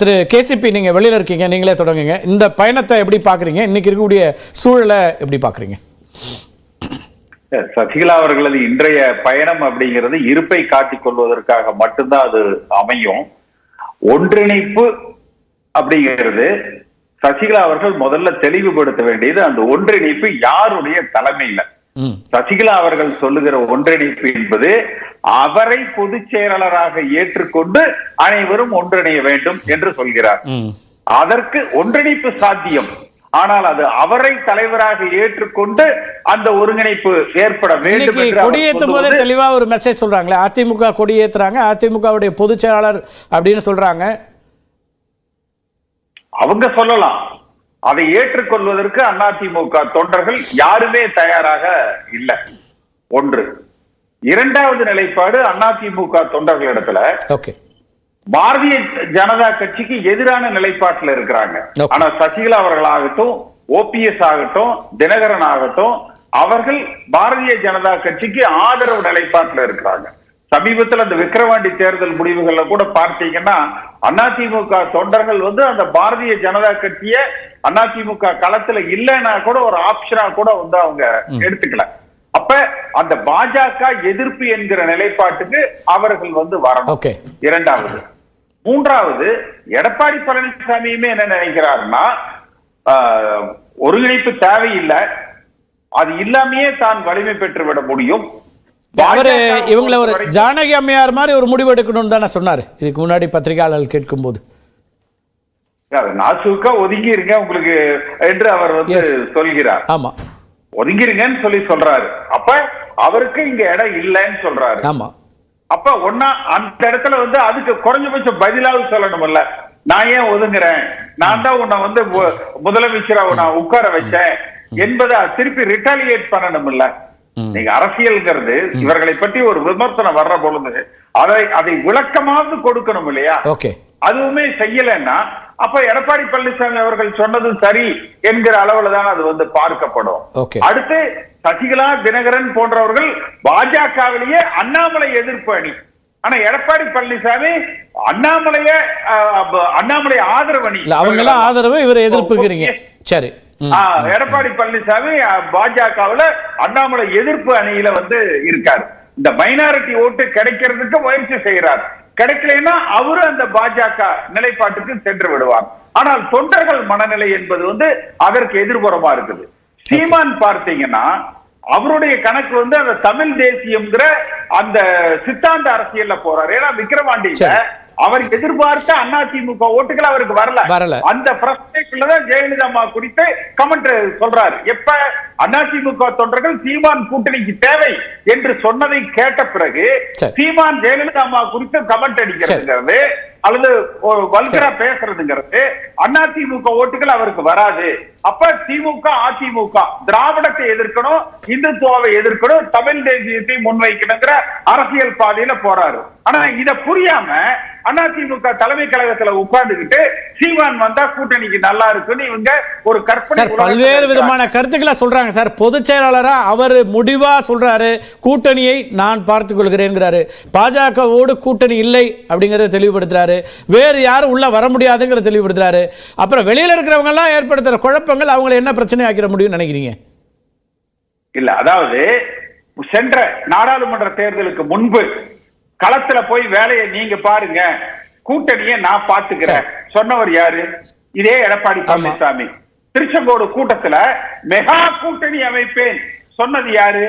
திரு KCP நீங்கள் வெளியில் இருக்கீங்க நீங்களே தொடங்குங்க. இந்த பயணத்தை எப்படி பார்க்குறீங்க? இன்னைக்கு இருக்கக்கூடிய சூழலை எப்படி பார்க்குறீங்க? சசிகலா அவர்களது இன்றைய பயணம் அப்படிங்கிறது இருப்பை காட்டிக் கொள்வதற்காக மட்டும்தான் அது அமையும். ஒன்றிணைப்பு அப்படிங்கிறது சசிகலா அவர்கள் முதல்ல தெளிவுபடுத்த வேண்டியது அந்த ஒன்றிணைப்பு யாருடைய தலைமையில்? சசிகலா அவர்கள் சொல்லுகிற ஒன்றிணைப்பு என்பது அவரை பொதுச் செயலாளராக ஏற்றுக்கொண்டு அனைவரும் ஒன்றிணைய வேண்டும் என்று சொல்கிறார். அதற்கு ஒன்றிணைப்பு சாத்தியம். ஆனால் அது அவரை தலைவராக ஏற்றுக்கொண்டு அந்த ஒருங்கிணைப்பு ஏற்பட வேண்டும் கொடியேற்றும் போதே தெளிவா ஒரு மெசேஜ் சொல்றாங்களே. அதிமுக கொடியேத்துறாங்க அதிமுகவுடைய பொதுச் செயலாளர் அப்படின்னு சொல்றாங்க. அவங்க சொல்லலாம். அதை ஏற்றுக்கொள்வதற்கு அதிமுக தொண்டர்கள் யாருமே தயாராக இல்லை. ஒன்று. இரண்டாவது நிலைப்பாடு அதிமுக தொண்டர்களிடத்துல பாரதிய ஜனதா கட்சிக்கு எதிரான நிலைப்பாட்டில் இருக்கிறாங்க. ஆனா சசிகலா அவர்களாகட்டும் ஓபிஎஸ் ஆகட்டும் தினகரன் ஆகட்டும் அவர்கள் பாரதிய ஜனதா கட்சிக்கு ஆதரவு நிலைப்பாட்டில் இருக்கிறாங்க. சமீபத்தில் அந்த விக்கிரவாண்டி தேர்தல் முடிவுகள்ல கூட பார்த்தீங்கன்னா அதிமுக தொண்டர்கள் வந்து அந்த பாரதிய ஜனதா கட்சிய அதிமுக களத்துல இல்லைன்னா கூட ஒரு ஆப்ஷனா கூட வந்து அவங்க எடுத்துக்கல. அப்ப அந்த பாஜக எதிர்ப்பு என்கிற நிலைப்பாட்டுக்கு அவர்கள் வந்து வரணும். இரண்டாவது. மூன்றாவது எடப்பாடி பழனிசாமியுமே என்ன நினைக்கிறாருன்னா ஒருங்கிணைப்பு தேவையில்லை. அது இல்லாமையே தான் வலிமை பெற்று விட முடியும். அவரு இவங்கள ஒரு ஜானகி அம்மையார் மாதிரி ஒரு முடிவு எடுக்கணும்னு தானே சொன்னார். இதுக்கு முன்னாடி பத்திரிகையாளர்கள் கேட்கும்போது. அது நாசுக்கா ஒதுங்கி இருங்க உங்களுக்கு என்று அவர் வந்து. சொல்கிறார். ஆமா. ஒதுங்கிருங்கன்னு சொல்லி சொல்றாரு. அப்ப அவருக்கு இங்க இடம் இல்லைன்னு சொல்றாரு. ஆமா. அப்ப ஒன்னா அந்த இடத்துல வந்து அதுக்கு குறைஞ்சபட்சம் பதிலாவது சொல்லணும்ல. நான் ஏன் ஒதுங்குறேன்? நான் தான் உன்னை வந்து முதலமைச்சரா நான் உட்கார வச்சேன் என்பதை திருப்பி ரிட்டாலியேட் பண்ணணும்ல. நீங்க அரசியல்ங்கிறது இவர்களை பற்றி ஒரு விமர்சனம் வர்ற பொழுது அதை அதை விளக்கமாவது கொடுக்கணும் இல்லையா? அதுவுமே செய்யலைன்னா அப்ப எடப்பாடி பழனிசாமி அவர்கள் சொன்னது சரி என்கிற அளவுல தான் அது வந்து பார்க்கப்படும். அடுத்து சசிகலா தினகரன் போன்றவர்கள் பாஜகவிலேயே அண்ணாமலை எதிர்ப்பு அணி. ஆனா எடப்பாடி பழனிசாமி அண்ணாமலைய அண்ணாமலை ஆதரவு அணி. அவங்க எல்லாம் ஆதரவு இவர் எதிர்ப்புக்கிறீங்க. சரி. எடப்பாடி பழனிசாமி பாஜகவுல அண்ணாமலை எதிர்ப்பு அணியில வந்து இருக்காரு. இந்த மைனாரிட்டி ஓட்டு கிடைக்கிறதுக்கு முயற்சி செய்யறார் கிடைக்கலைன்னா அவரு அந்த பாஜக நிலைப்பாட்டுக்கு சென்று விடுவார். ஆனால் தொண்டர்கள் மனநிலை என்பது வந்து அதற்கு எதிர்புறமா இருக்குது. சீமான் பார்த்தீங்கன்னா அவருடைய கணக்கு வந்து அந்த தமிழ் தேசியம்ங்கிற அந்த சித்தாந்த அரசியல்ல போறாரு. ஏன்னா விக்கிரவாண்டியில. அவர் எதிர்பார்த்த அதிமுக ஓட்டுகள் அவருக்கு வரல. வரல. அந்த பிரச்சனைக்குள்ளதான் ஜெயலலிதா அம்மா குறித்து கமெண்ட் சொல்றாரு. எப்ப அதிமுக தொண்டர்கள் சீமான் கூட்டணிக்கு தேவை என்று சொன்னதை கேட்ட பிறகு. சீமான் ஜெயலலிதா அம்மா குறித்து கமெண்ட் அடிக்கிறதுங்கிறது அல்லது வல்கரா பேசுறதுங்கிறது அதிமுக ஓட்டுகள் அவருக்கு வராது. அப்ப திமுக அதிமுக திராவிடத்தை எதிர்க்கணும் இந்துத்துவாவை எதிர்க்கணும் தமிழ் தேசியத்தை முன்வைக்கணுங்கிற அரசியல் பாதையில போறாரு. ஆனா இத புரியாம அதிமுக தலைமை கழகத்துல உட்கார்ந்துகிட்டு சீமான் வந்தா கூட்டணிக்கு நல்லா இருக்குன்னு இவங்க ஒரு கற்பனை பல்வேறு. விதமான கருத்துக்களை சொல்றாங்க சார். பொதுச் செயலாளரா அவர் முடிவா சொல்றாரு. கூட்டணியை நான் பார்த்துக் கொள்கிறேங்கிறாரு பாஜகவோடு கூட்டணி இல்லை அப்படிங்கறத தெளிவுபடுத்துறாரு. வேறு யாரும் உள்ள வர முடியாதுங்கிறத தெளிவுபடுத்துறாரு. அப்புறம் வெளியில இருக்கிறவங்க எல்லாம் ஏற்படுத்துற குழப்பங்கள் அவங்களை என்ன பிரச்சனை ஆக்கிட முடியும்னு நினைக்கிறீங்க? இல்ல அதாவது சென்ற நாடாளுமன்ற தேர்தலுக்கு முன்பு களத்துல போய் வேலையை நீங்க பாருங்க. கூட்டணியை நான் பாத்துக்கிறேன் சொன்னவர் யாரு? இதே எடப்பாடி. பழனிசாமி. திருச்செங்கோடு கூட்டத்துல மெகா கூட்டணி அமைப்பேன். சொன்னது யாரு?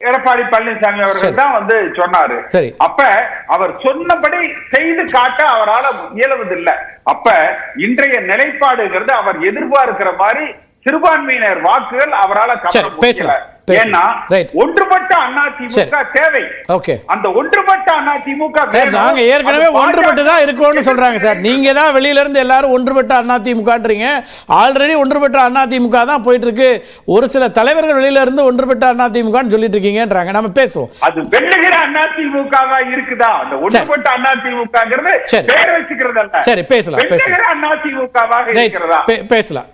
எடப்பாடி பழனிசாமி. அவர்கள் தான் வந்து சொன்னாரு. அப்ப அவர் சொன்னபடி செய்து காட்ட அவரால இயலுவதில்லை அப்ப இன்றைய நிலைப்பாடுங்கிறது அவர் எதிர்பார்க்கிற மாதிரி சிறுபான்மையினர் வாக்குகள் அவரால சரி, ஏன்னா. ஒன்றுபட்ட. தேவை. ஓகே. அந்த ஒன்றுபட்ட அதிமுக சார். நாங்க ஏற்கனவே ஒன்றுபட்டு தான் பாஜக இருக்கோம்னு சொல்றாங்க சார். நீங்க தான் வெளியில இருந்து எல்லாரும் ஒன்றுபட்ட அதிமுகன்றீங்க ஆல்ரெடி ஒன்றுபட்ட அதிமுக தான் போயிட்டு இருக்கு ஒரு சில தலைவர்கள் வெளியில இருந்து ஒன்றுபட்ட அதிமுகன்னு சொல்லிட்டு இருக்கீங்கன்றாங்க. நம்ம பேசுவோம். அது வெல்லுகிற அதிமுகவா இருக்குதா? அந்த ஒன்றுபட்ட அதிமுகங்கிறது சரி. பேர் வச்சுக்கிறது அல்ல சரி, பேசலாம். இருக்கிறதா? பேசலாம்.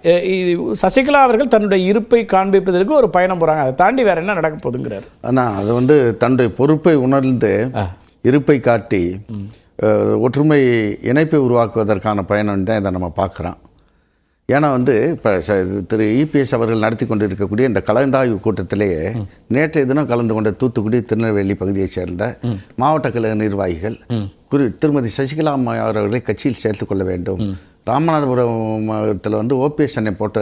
சசிகலா அவர்கள் தன்னுடைய இருப்பை காண்பிப்பதற்கு ஒரு பயணம் போறாங்க. தாண்டி வேற என்ன நடக்க போகுதுங்கிறாரு. ஆனால் அது வந்து தன்னுடைய பொறுப்பை உணர்ந்து. இருப்பை காட்டி ஒற்றுமை இணைப்பை உருவாக்குவதற்கான பயணம் தான் இதை நம்ம பார்க்குறோம். ஏன்னா வந்து இப்போ திரு இபிஎஸ் அவர்கள் நடத்தி கொண்டிருக்கக்கூடிய இந்த கலந்தாய்வு கூட்டத்திலேயே நேற்றைய தினம் கலந்து கொண்ட தூத்துக்குடி திருநெல்வேலி பகுதியைச் சேர்ந்த மாவட்ட கழக நிர்வாகிகள் குறி திருமதி சசிகலா அம்மையார் அவர்களை கட்சியில் சேர்த்துக் கொள்ள வேண்டும். ராமநாதபுரத்தில் வந்து ஓபிஎஸ் அன்னை போட்ட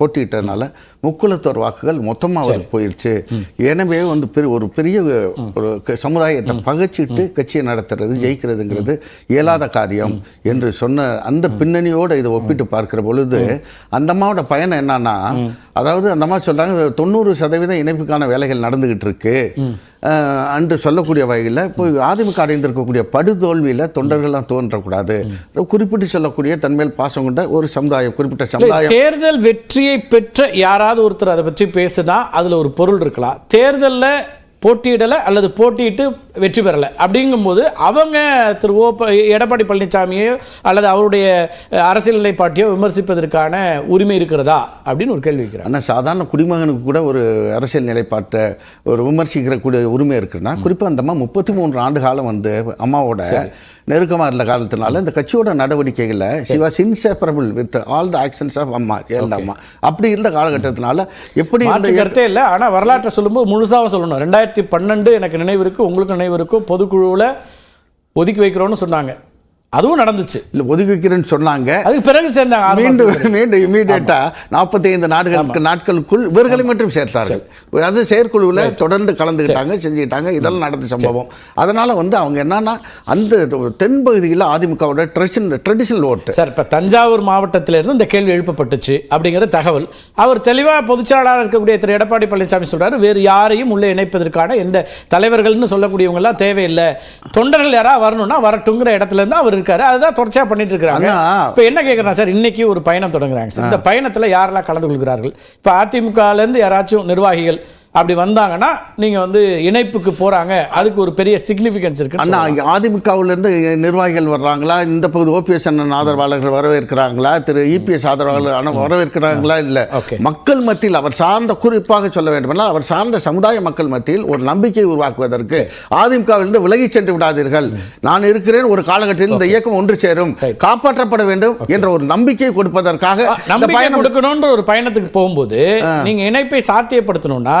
போட்டியிட்டதுனால முக்குளத்தோர் வாக்குகள் மொத்தமாக அவர் போயிடுச்சு எனவே வந்து பெரிய ஒரு பெரிய ஒரு சமுதாயத்தை பகைச்சிட்டு கட்சியை நடத்துறது ஜெயிக்கிறதுங்கிறது இயலாத காரியம் என்று சொன்ன அந்த பின்னணியோடு இதை ஒப்பிட்டு பார்க்கிற பொழுது அந்த அம்மாவோட பயணம் என்னன்னா அதாவது அந்த அம்மா சொல்றாங்க தொண்ணூறு சதவீதம் இணைப்புக்கான வேலைகள் நடந்துகிட்டு இருக்கு. அன்று சொல்லக்கூடிய வகையில் இப்போ அதிமுக அடைந்திருக்கக்கூடிய படுதோல்வியில் தொண்டர்கள்லாம் தோன்றக்கூடாது. குறிப்பிட்டு சொல்லக்கூடிய தன்மேல் பாசம் கொண்ட ஒரு சமுதாயம் குறிப்பிட்ட சமுதாயம். தேர்தல் வெற்றியை பெற்ற யாராவது ஒருத்தர் அதை பற்றி பேசுனா அதுல ஒரு பொருள் இருக்கலாம். தேர்தல்ல போட்டியிடலை அல்லது போட்டியிட்டு வெற்றி பெறலை. அப்படிங்கும்போது அவங்க திரு ஓ எடப்பாடி பழனிசாமியோ அல்லது அவருடைய அரசியல் நிலைப்பாட்டையோ விமர்சிப்பதற்கான உரிமை இருக்கிறதா? அப்படின்னு ஒரு கேள்வி ஆனால் சாதாரண குடிமகனுக்கு கூட ஒரு அரசியல் நிலைப்பாட்டை ஒரு விமர்சிக்கிற கூடிய உரிமை இருக்குன்னா குறிப்பாக அந்த அம்மா முப்பத்தி மூன்று ஆண்டு காலம் வந்து அம்மாவோட நெருக்கமாக இருந்த காலத்தினால இந்த கட்சியோட நடவடிக்கைகளில் was inseparable with all the actions of Amma ஏழு அம்மா. அப்படி இருந்த காலகட்டத்தினால எப்படி கருத்தே இல்லை ஆனா வரலாற்றை சொல்லும்போது முழுசாக சொல்லணும். ரெண்டாயிரத்தி பன்னெண்டு எனக்கு நினைவு இருக்கு உங்களுக்கு அனைவருக்கும் பொதுக்குழுவில் ஒதுக்கி வைக்கிறோம்னு சொன்னாங்க. அதுவும் நடந்துச்சு. இல்லை ஒதுக்கி வைக்கிறேன்னு சொன்னாங்க. அதுக்கு பிறகு சேர்ந்தாங்க மீண்டும் மீண்டும் இமீடியட்டா நாற்பத்தி ஐந்து நாடுகளுக்கு நாட்களுக்குள் இவர்களை மட்டும் சேர்த்தார்கள். அது செயற்குழுவில் தொடர்ந்து கலந்துக்கிட்டாங்க செஞ்சுக்கிட்டாங்க. இதெல்லாம் நடந்த சம்பவம். அதனால வந்து அவங்க என்னன்னா அந்த தென் பகுதியில் அதிமுகவோட ட்ரெடிஷனல் ட்ரெடிஷனல் ஓட்டு சார் இப்போ தஞ்சாவூர் மாவட்டத்திலிருந்து இந்த கேள்வி எழுப்பப்பட்டுச்சு அப்படிங்கிற தகவல். அவர் தெளிவாக பொதுச்செயலாளர் இருக்கக்கூடிய திரு. எடப்பாடி பழனிசாமி சொல்றாரு வேறு யாரையும் உள்ளே இணைப்பதற்கான எந்த தலைவர்கள்னு சொல்லக்கூடியவங்க எல்லாம் தேவையில்லை. தொண்டர்கள் யாராவது வரணும்னா வரட்டுங்கிற இடத்துல இருந்து அவர் இருக்காரு. அதுதான் தொடர்ச்சியா பண்ணிட்டு இருக்காங்க. இப்போ என்ன கேட்குறேன் சார் இன்னைக்கு ஒரு பயணம் தொடங்குறாங்க. சார் இந்த பயணத்துல யாரெல்லாம் கலந்து கொள்கிறார்கள்? இப்போ அதிமுகல இருந்து யாராச்சும் நிர்வாகிகள் அப்படி வந்தாங்கன்னா நீங்க வந்து இணைப்புக்கு போறாங்க. அதுக்கு ஒரு பெரிய சிக்னிஃபிகன்ஸ் இருக்கு அண்ணா அதிமுகவிலிருந்து நிர்வாகிகள் வர்றாங்களா? இந்த பகுதி ஓபிஎஸ் அண்ணன் ஆதரவாளர்கள் வரவேற்கிறாங்களா? திரு இபிஎஸ் ஆதரவாளர்கள் அண்ணன் வரவேற்கிறாங்களா? இல்லை. Okay. மக்கள் மத்தியில் அவர் சார்ந்த குறிப்பாக சொல்ல வேண்டுமென்றால் அவர் சார்ந்த சமுதாய மக்கள் மத்தியில் ஒரு நம்பிக்கை உருவாக்குவதற்கு அதிமுகவிலிருந்து விலகி சென்று விடாதீர்கள். நான் இருக்கிறேன் ஒரு காலகட்டத்தில் இந்த இயக்கம் ஒன்று சேரும். காப்பாற்றப்பட வேண்டும் என்ற ஒரு நம்பிக்கை கொடுப்பதற்காக நம்பிக்கை பயணம் கொடுக்கணுன்ற ஒரு பயணத்துக்கு போகும்போது நீங்க இணைப்பை சாத்தியப்படுத்தணும்னா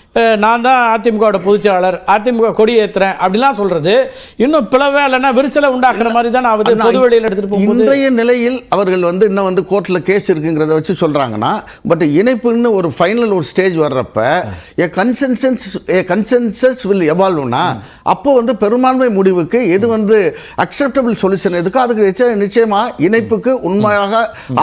நான் தான் அதிமுகவோட பொதுச்செயலாளர் அதிமுக கொடி ஏத்துறேன் அப்படிலாம் சொல்றது. இன்னும் பிளவே இல்லைன்னா விரிசலை உண்டாக்குற மாதிரி தான் அண்ணா, பொது வெளியில் எடுத்துட்டு போகும்போது இன்றைய நிலையில் அவர்கள் வந்து இன்னும் வந்து கோர்ட்ல கேஸ் இருக்குங்கிறத வச்சு சொல்றாங்கன்னா பட் இணைப்புன்னு ஒரு ஃபைனல் ஒரு ஸ்டேஜ் வர்றப்ப a consensus a consensus will எவால்வ்னா அப்போ வந்து பெரும்பான்மை முடிவுக்கு எது வந்து அக்செப்டபிள் சொல்யூஷன் எதுக்கோ அதுக்கு நிச்சய- நிச்சயமா இணைப்புக்கு உண்மையாக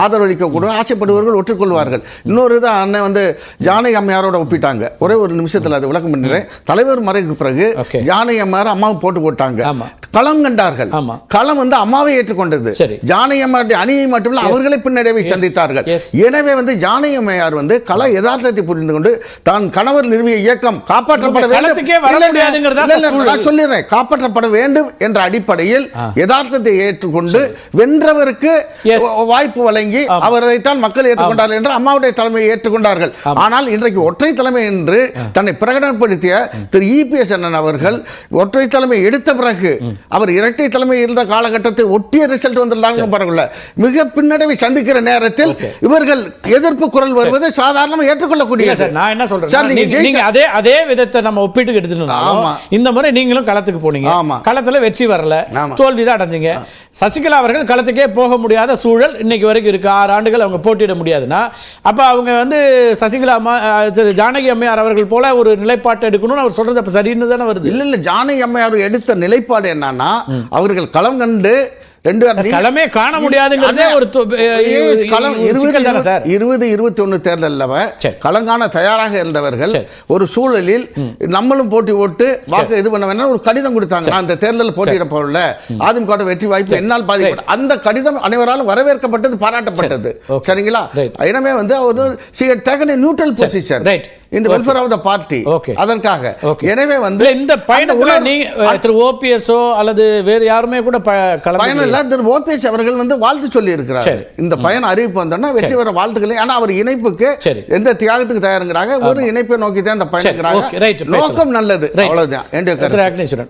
ஆதரவளிக்கக்கூடிய ஆசைப்படுபவர்கள் ஒற்றுக்கொள்வார்கள். இன்னொரு இது அண்ணன் வந்து ஜானகி அம்மையாரோட ஒப்பிட்டாங்க. ஒரே ஒரு நிமிஷத்துல அது விளக்கம் பண்ணுறேன் தலைவர் மறைவுக்கு பிறகு. ஜானகி அம்மையார் அம்மாவை போட்டு போட்டாங்க. களம் கண்டார்கள். களம் வந்து அம்மாவை ஏற்றுக்கொண்டது. சரி. ஜானகியம்மாருடைய அணியை மட்டுமல்ல அவர்களை பின்னடைவை சந்தித்தார்கள். எனவே வந்து ஜானகியம்மையார் வந்து கள யதார்த்தத்தை புரிந்து கொண்டு தான் கணவர் நிறுவிய இயக்கம் காப்பாற்றப்பட வேண்டும். நான் சொல்லிடுறேன். காப்பாற்றப்பட வேண்டும் என்ற அடிப்படையில் யதார்த்தத்தை ஏற்றுக்கொண்டு வென்றவருக்கு வாய்ப்பு வழங்கி அவரைத்தான் மக்கள் ஏற்றுக்கொண்டார்கள் என்று அம்மாவுடைய தலைமையை ஏற்றுக்கொண்டார்கள். ஆனால் இன்றைக்கு ஒற்றை தலைமை என்று தன்னை பிரகடனப்படுத்திய திரு இபிஎஸ் அண்ணன் அவர்கள் ஒற்றை தலைமை எடுத்த பிறகு அவர் இரட்டை தலைமை இருந்த காலகட்டத்தில் ஒட்டிய ரிசல்ட் வந்துள்ளாங்க பரவாயில்ல மிக பின்னடைவை சந்திக்கிற நேரத்தில் இவர்கள் எதிர்ப்பு குரல் வருவது சாதாரணமாக ஏற்றுக்கொள்ளக்கூடிய சார் நான் என்ன சொல்றேன் அதே அதே விதத்தை நம்ம ஒப்பிட்டு எடுத்துட்டு. இந்த முறை நீங்களும் களத்துக்கு போனீங்க. ஆமா. களத்துல வெற்றி வரல. ஆமா. தோல்வி தான் அடைஞ்சீங்க. சசிகலா அவர்கள் களத்துக்கே போக முடியாத சூழல் இன்னைக்கு வரைக்கும் இருக்கு. ஆறு ஆண்டுகள் அவங்க போட்டியிட முடியாதுன்னா அப்ப அவங்க வந்து சசிகலா ஜானகி அம்மையார் அவர்கள் போல ஒரு நிலைப்பாட்டை எடுக்கணும்னு அவர் சொல்றது அப்ப சரின்னு தானே வருது. இல்ல இல்ல ஜானகி அம்மையார் எடுத்த நிலைப்பாடு என்னன்னா அவர்கள் களம் கண்டு ரெண்டு நீ- களமே காண முடியாதுங்கிறதே ஒரு இருபது இருபத்தி ஒன்று தேர்தலில். களங்கான தயாராக இருந்தவர்கள். ஒரு சூழலில் நம்மளும் போட்டி ஓட்டு வாக்கு இது பண்ண வேணாம் ஒரு கடிதம் கொடுத்தாங்க. நான் இந்த தேர்தலில் போட்டியிட போறல அதிமுக வெற்றி வாய்ப்பு என்னால் பாதிக்கப்பட்ட அந்த கடிதம் அனைவராலும் வரவேற்கப்பட்டது பாராட்டப்பட்டது. சரிங்களா. எனவே வந்து அவர் நியூட்ரல் பொசிஷன். இந்த welfare of the party Okay. அதற்காக. எனவே வந்து இந்த பயணத்துல நீங்க திரு ஓபிஎஸ்ஓ அல்லது வேறு யாருமே கூட ப- பயணம் இல்ல. திரு ஓபிஎஸ் அவர்கள் வந்து வாழ்த்து சொல்லி இருக்கிறார். இந்த பயணம் அறிவிப்பு வந்தோன்னா வெற்றி பெற வாழ்த்துக்களை. ஆனா அவர் இணைப்புக்கு. எந்த தியாகத்துக்கு தயாருங்கிறாங்க? ஒரு இணைப்பை நோக்கி தான் இந்த பேசலாம். நோக்கம் நல்லது. அவ்வளவுதான்.